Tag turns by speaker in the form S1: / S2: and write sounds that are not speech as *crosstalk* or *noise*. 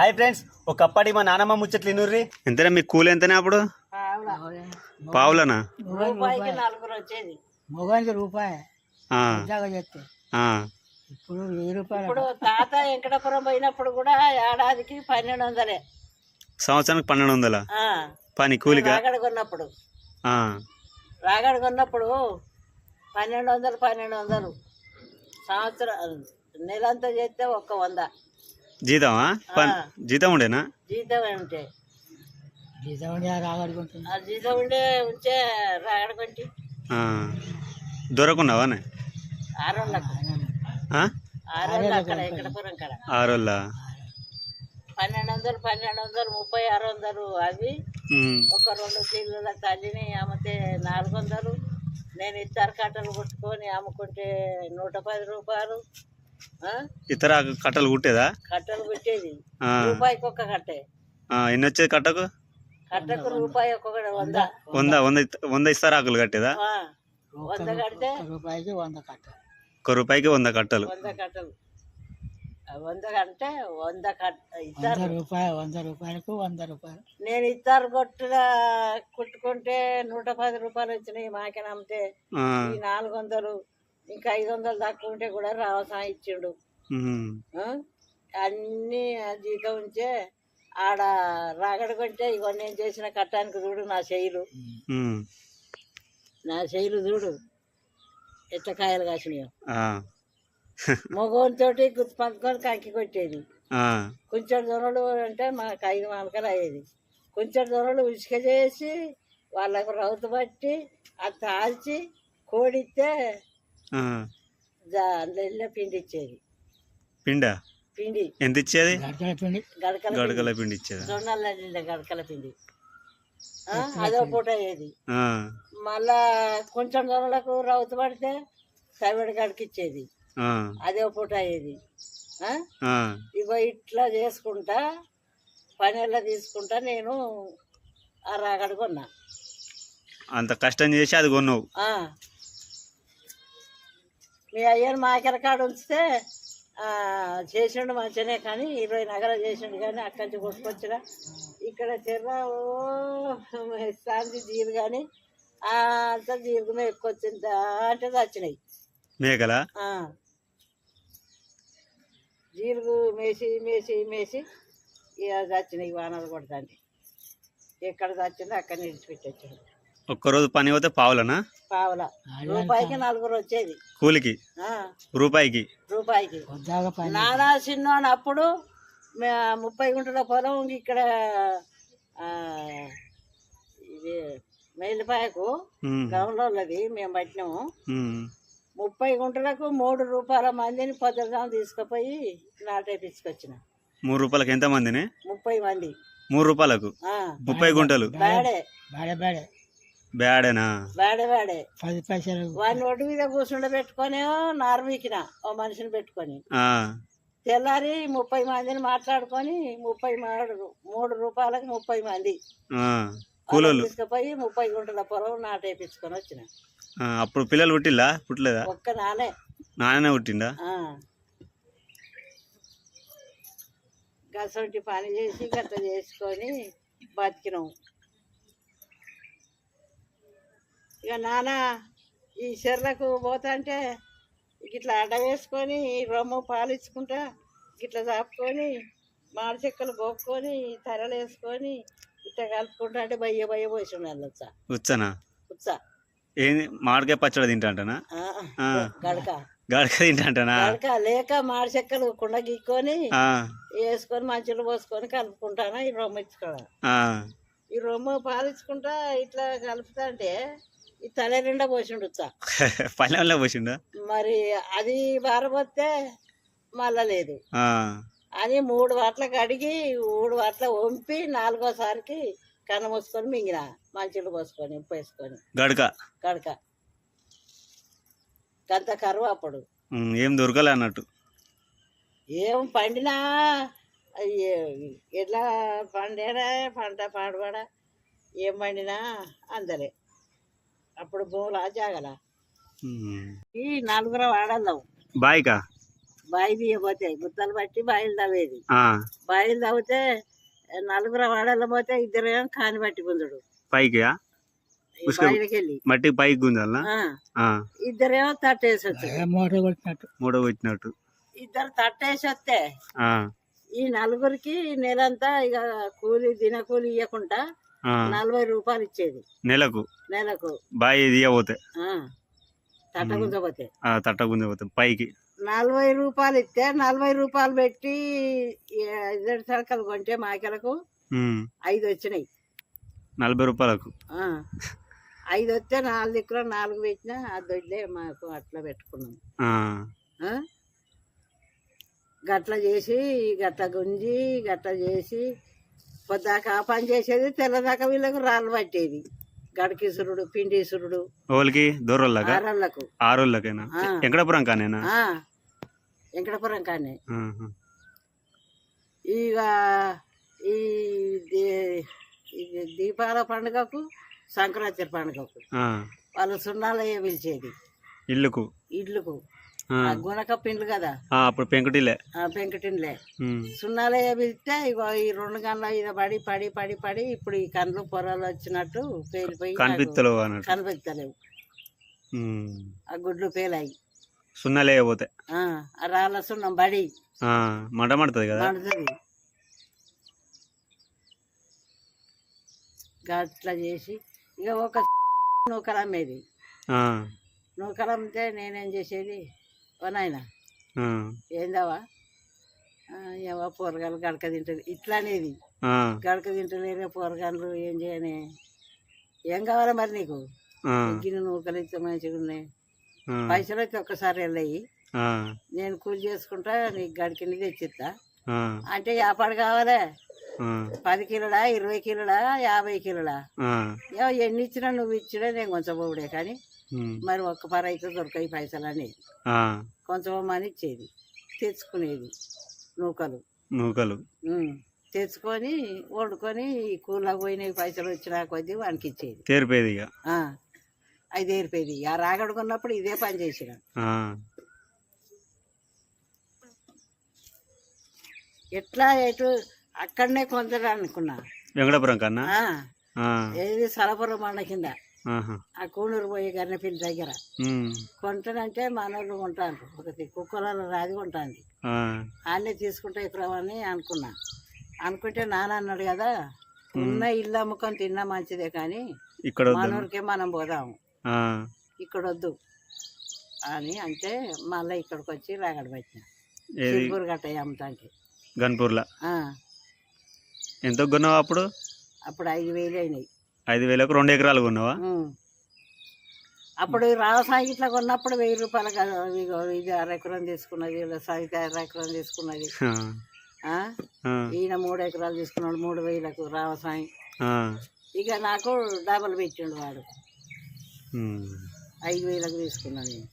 S1: Hi friends ఒకప్పటి మా నానమ్మ ముచ్చట్లు ఇనుర్రి.
S2: ఎంతనే మీ కూలి ఎంతనే అప్పుడు? పావులనా?
S3: రూపాయికి నలుగురు వచ్చేది.
S4: మొగానికి రూపాయి. ఇప్పుడు వెయ్యి రూపాయలు
S3: ఇప్పుడు తాత వెంకటాపురం పోయినప్పుడు కూడా ఏడాదికి పన్నెండు వందలే.
S2: సంవత్సరానికి పన్నెండు వందల?
S3: ఆ,
S2: పని కూలిగా
S3: రాగడ కొన్నప్పుడు.
S2: ఆ,
S3: రాగడ కొన్నప్పుడు పన్నెండు వందలు పన్నెండు వందలు. సంవత్సరం నెలంతా చేస్తే ఒక్క వంద.
S2: జీతమా? పని. జీతం ఉండేనా?
S3: జీతం ఉంటే
S4: జీతం ఉండి రాగడుకుంటుంది
S3: ఆ జీతం ఉండే ఉంచే రాగడ కొంటి.
S2: ఆ, దొరకున్నావానే
S3: ఆరోళ్ళకు.
S2: ఆ?
S3: ఆరోళ్ళు? పన్నెండు వందలు పన్నెండు వందలు ముప్పై ఆరు వందలు అవి. ఒక రెండు కిలోల తల్లిని అమ్మితే నాలుగు వందలు. నేను ఇద్దరు కట్టలు కొట్టుకొని అమ్ముకుంటే నూట పది రూపాయలు?
S2: ఇతర కట్టలు కుట్టేదా?
S3: కట్టలు పెట్టేది
S2: ఆ,
S3: రూపాయికి ఒక్క కట్టే.
S2: ఆ, ఎన్ని వచ్చేది కట్టకు?
S3: కట్టకు రూపాయి ఒక్కొక్కటి వంద.
S2: వంద వంద వంద ఇస్తారు ఆకులు కట్టేదా?
S3: ఆ, వంద కడితే
S4: రూపాయికి వంద కట్ట
S2: ఒక రూపాయికి వంద కట్టలు.
S3: వంద కట్టలు. ఆ వంద అంటే వంద కట్ట ఇస్తారు.
S4: రూపాయలు వంద రూపాయలకు వంద రూపాయలు.
S3: నేను ఇద్దరు కొట్టుల కుట్టుకుంటే నూట పది రూపాయలు వచ్చినాయి మాకే నమ్మితే. ఈ నాలుగు వందలు. ఇంకా ఐదు వందలు తక్కువ ఉంటే కూడా రావసాయం ఇచ్చిండు? అన్నీ జీతం ఉంచే ఆడ రాగడ కొంటే ఇగో నేను చేసిన కట్టానికి చూడు నా శైలు నా శైలు చూడు ఎట్ల కాయలు కాసినాయో. మగోనితోటి గుర్తు పట్టుకొని కంకి కొట్టేది. కొంచెం దొరలు అంటే మాకు ఐదు మాలకలు అయ్యేది. కొంచెం దొరలు ఉసుక చేసి వాళ్ళకు రౌతు పట్టి అది తాల్చి కోడిస్తే అందులో పిండి ఇచ్చేది.
S2: పిండా?
S3: పిండి.
S2: ఎంత ఇచ్చేది?
S4: గడకల పిండి.
S3: గడకల పిండి.
S2: ఇచ్చేదా?
S3: జొన్నల గడకల పిండి. ఆ, అదో పూట అయ్యేది.
S2: ఆ,
S3: మళ్ళా కొంచెం జొన్నలకు రౌతు పడితే తవిడి గడికిచ్చేది.
S2: ఆ,
S3: అదే పూట అయ్యేది. ఆ?
S2: ఆ,
S3: ఇగో ఇట్లా చేసుకుంటా పనిలా తీసుకుంటా నేను ఆ రాగడ కొన్నా.
S2: అంత కష్టం చేసి అది కొన్నావు.
S3: ఆ. మీ అయ్యను కాడ ఉంచితే చేసిండు మంచిగానే కానీ ఇరవై నగర చేసిండు కానీ అక్కడి నుంచి కొట్టుకొచ్చిన. ఇక్కడ చెర్ర ఓ శాంతి జీరు కానీ అంతా జీరుగుమే ఎక్కువ వచ్చింది అంటే చచ్చినాయి
S2: మేకలా?
S3: ఆ. జీరుగు మేసి మేసి మేసి ఇక చచ్చినాయి వానలు కొడతాండి ఎక్కడ చచ్చిందో అక్కడ నిడిచిపెట్టొచ్చాడు
S2: ఒక్కరోజు పని పోతే పావులనా?
S3: పావుల. రూపాయికి నలుగురు వచ్చేది.
S2: కూలికి? రూపాయికి?
S3: రూపాయికి. నానా చిన్నోడు అప్పుడు ముప్పై గుంటల పొలం ఇక్కడ ఇది మేలిపాయకు
S2: ఉమ్,
S3: గౌన్లోది మేము పట్టినాము. ముప్పై గుంటలకు మూడు రూపాయల మందిని పొద్దున తీసుకుపోయి నాటేపించుకొచ్చిన
S2: మూడు రూపాయలకి ఎంత మందిని?
S3: ముప్పై మంది.
S2: మూడు రూపాయలకు? ముప్పై గుంటలు?
S3: బాడే
S4: బాడే.
S2: బ్యాడేనా?
S3: బాడే బాడే
S4: పది పైసలు.
S3: వాడిని ఒడ్డు మీద కూర్చుండ పెట్టుకొని నార్మీకిన ఓ మనిషిని పెట్టుకొని.
S2: ఆ,
S3: తెల్లారి ముప్పై మందిని మాట్లాడుకొని ముప్పై మూడు మూడు రూపాయలకు ముప్పై మంది.
S2: కూలోళ్ళు.
S3: తీసుకుపోయి ముప్పై గుంటల పొలం నాటేపించుకొని వచ్చిన.
S2: అప్పుడు పిల్లలు పుట్టిల్లా? పుట్టలేదా?
S3: ఒక్క నానే.
S2: నాన్ననే పుట్టిండా?
S3: ఆ. గసొంటి పని చేసి గట్ట చేసుకొని బతికినాం. ఇక నాన్న ఈ చెర్లకు పోతాంటే ఇట్లా అడ్డ వేసుకొని రొమ్ము పాలించుకుంటా ఇట్లా చాపుకొని మాడి చెక్కలు గోక్కొని తరలు వేసుకొని ఇట్లా కలుపుకుంటా అంటే బయ్య బయ్య పోసి ఉండాలి ఉత్సా.
S2: వచ్చానా
S3: ఉత్సా.
S2: ఏంది? మామిడికాయ పచ్చడి తింటాంటనా?
S3: ఆ. గడక.
S2: గడక తింటాంటనా?
S3: గడక లేక మాడి చెక్కలు కుండ గీక్కొని వేసుకొని మంచిలు పోసుకొని కలుపుకుంటాను ఈ రొమ్ము ఇచ్చుకోవడం. ఈ రొమ్ము పాలించుకుంటా ఇట్లా కలుపుతా అంటే ఈ తల నిండా పోసి ఉండుతా *laughs*
S2: పల్లెంలో పోసిండా?
S3: మరి అది బారబోతే మళ్ళా లేదు. అని మూడు వాట్ల కడిగి మూడు వాట్ల వంపి నాలుగోసారికి కన్ను మూసుకొని మింగిన. మంచిలు పోసుకొని ఉప్పు వేసుకొని.
S2: గడక?
S3: కడక గంత కరువు అప్పుడు.
S2: ఏం దొరకలే అన్నట్టు.
S3: ఏం పండినా ఎట్లా పండేడా పంట పాడుబడా ఏం పండినా అందలే. అప్పుడు భూములా జాగల. ఈ నలుగురు వాడల్దాం
S2: బాయికా?
S3: బాయి తీయబోతే గుత్తలు పట్టి బాయిలు తవ్వేది.
S2: ఆ,
S3: బాయిలు తవ్వితే నలుగురు వాడల్లో పోతే ఇద్దరేమో కాని పట్టి గుంజుడు.
S2: పైకి? మట్టి పైకి
S3: ఆ, ఇద్దరేమో తట్టేసి
S4: కొట్టినట్టు.
S2: మూడో వచ్చినట్టు
S3: ఇద్దరు తట్టేసి వస్తే
S2: ఆ,
S3: ఈ నలుగురికి నెలంతా ఇక కూలి దిన కూలి ఇవ్వకుండా నలభై రూపాయలు ఇచ్చేది.
S2: నెలకు?
S3: నెలకు.
S2: బాయి తీయబోతే?
S3: తట్ట గుంజపోతే
S2: తట్ట గుంజబోతే పైకి.
S3: నలభై రూపాయలు ఇస్తే నలభై రూపాయలు పెట్టి ఇద్దరు సరకలు కొంటే మాకెలకు ఐదు వచ్చినాయి.
S2: నలభై రూపాయలకు?
S3: ఆ. ఐదు వస్తే నాలుగు దిక్కులో నాలుగు పెట్టినా ఆ దొడ్లే మాకు అట్లా పెట్టుకున్నాం? గట్ల చేసి గట్ల గుంజి గట్ల చేసి పొద్దాక ఆ పని చేసేది తెల్లదాకా వీళ్ళకు రాళ్ళు పట్టేది. గడకిసురుడు పిండిసురుడు
S2: ఓళ్ళకి దూరోళ్ళకా
S3: ఆరళ్ళకు.
S2: ఆరోళ్ళకేనా. వెంకటపురం కానేనా
S3: ఆ, వెంకటపురం కానీ. ఇక ఈ దీపాల పండుగకు సంక్రాంతి పండుగకు వాళ్ళు సున్నాలయ్య పిలిచేది.
S2: ఇల్లుకు? ఆ
S3: గుణక పిండ్లు కదా?
S2: అప్పుడు పెంకుటిలే
S3: ఆ పెంకటిన్లే
S2: ఉమ్,
S3: సున్నాలయ్య పిలిస్తే ఇగో ఈ రెండు గంటల ఇది పడి పడి పడి పడి ఇప్పుడు ఈ కండ్లు పొరలు వచ్చినట్టు పేలిపోయి
S2: కనిపిస్తలేవు
S3: కనిపిస్తలేవు ఆ గుడ్లు పేలాయి.
S2: సున్నా లేకపోతే.
S3: ఆ రాళ్ళ సున్నం బడి.
S2: మంట మండుతుంది కదా?
S3: మండుతుంది. అట్లా చేసి ఇక ఒక *laughs* నూకలు అమ్మేది.
S2: ఆ,
S3: నూకలు అమ్మితే నేనేం చేసేది? ఓ నాయన ఏందావా ఏవో పోరగాళ్ళు గడక తింటుంది. ఇట్లా అనేది గడక తింటలేరే పోరగాళ్ళు ఏం చేయని. ఏం కావాలి మరి నీకు? గిన్నె నూకలు ఇస్తే మంచిగా ఉన్నాయి. పైసలు అయితే ఒక్కసారి వెళ్ళయి. నేను కూలి చేసుకుంటా నీకు గడికి తెచ్చిస్తా. అంటే వ్యాపారం కావాలే? పది కిలోడా ఇరవై కిలోడా యాభై కిలోడా ఎన్ని ఇచ్చినా నువ్వు ఇచ్చినా నేను కొంచెం పోవుడే కానీ మరి ఒక్క పర అయితే దొరకాయి పైసలు అనేది కొంచెం మని ఇచ్చేది. తెచ్చుకునేది నూకలు.
S2: నూకలు.
S3: తెచ్చుకొని వండుకొని ఈ కూరలో పోయిన పైసలు వచ్చిన కొద్దీ వానికి ఇచ్చేది
S2: తేరిపోయేది ఇక.
S3: అది ఏరిపోయేది ఆ రాగడుకున్నప్పుడు ఇదే పని చేసిన. ఎట్లా ఎటు అక్కడనే కొందరు అనుకున్నా.
S2: వెంకటపురం కన్నా?
S3: ఏది సలపురం మండ కింద. ఆ కూనూరు పోయి గన్నెపల్లి దగ్గర. కొంటానంటే మనోళ్ళు కొంటాను ఒకటి కుక్కలలో రాది
S2: ఆ,
S3: ఆన్నే తీసుకుంటే ఎక్కువని అనుకున్నా. అనుకుంటే నాన్న అన్నాడు కదా ఉన్న ఇల్లు అమ్ముకొని తిన్నా మంచిదే కానీ
S2: ఇక్కడ
S3: మనూరికే మనం పోదాము ఇక్కడ వద్దు అని అంటే మళ్ళీ ఇక్కడికి వచ్చి రాగడ పెట్టిన. సిల్పూర్ గట్ట అమ్ముతాంటే
S2: గన్పూర్లో? ఎంత కొన్నావు అప్పుడు?
S3: అప్పుడు ఐదు వేలు అయినాయి.
S2: ఐదు వేలకు రెండు ఎకరాలు కొన్నావా.
S3: అప్పుడు రావసాగి ఇట్లా కొన్నప్పుడు వెయ్యి రూపాయలు కదా. ఇది అర ఎకరం తీసుకున్నది సవిత అర ఎకరం తీసుకున్నది. ఈయన మూడు ఎకరాలు తీసుకున్నాడు మూడు వేలకు రావసాయి ఇక నాకు డబల్ పెట్టిండు వాడు. ఐదు వేలకు తీసుకున్నాను నేను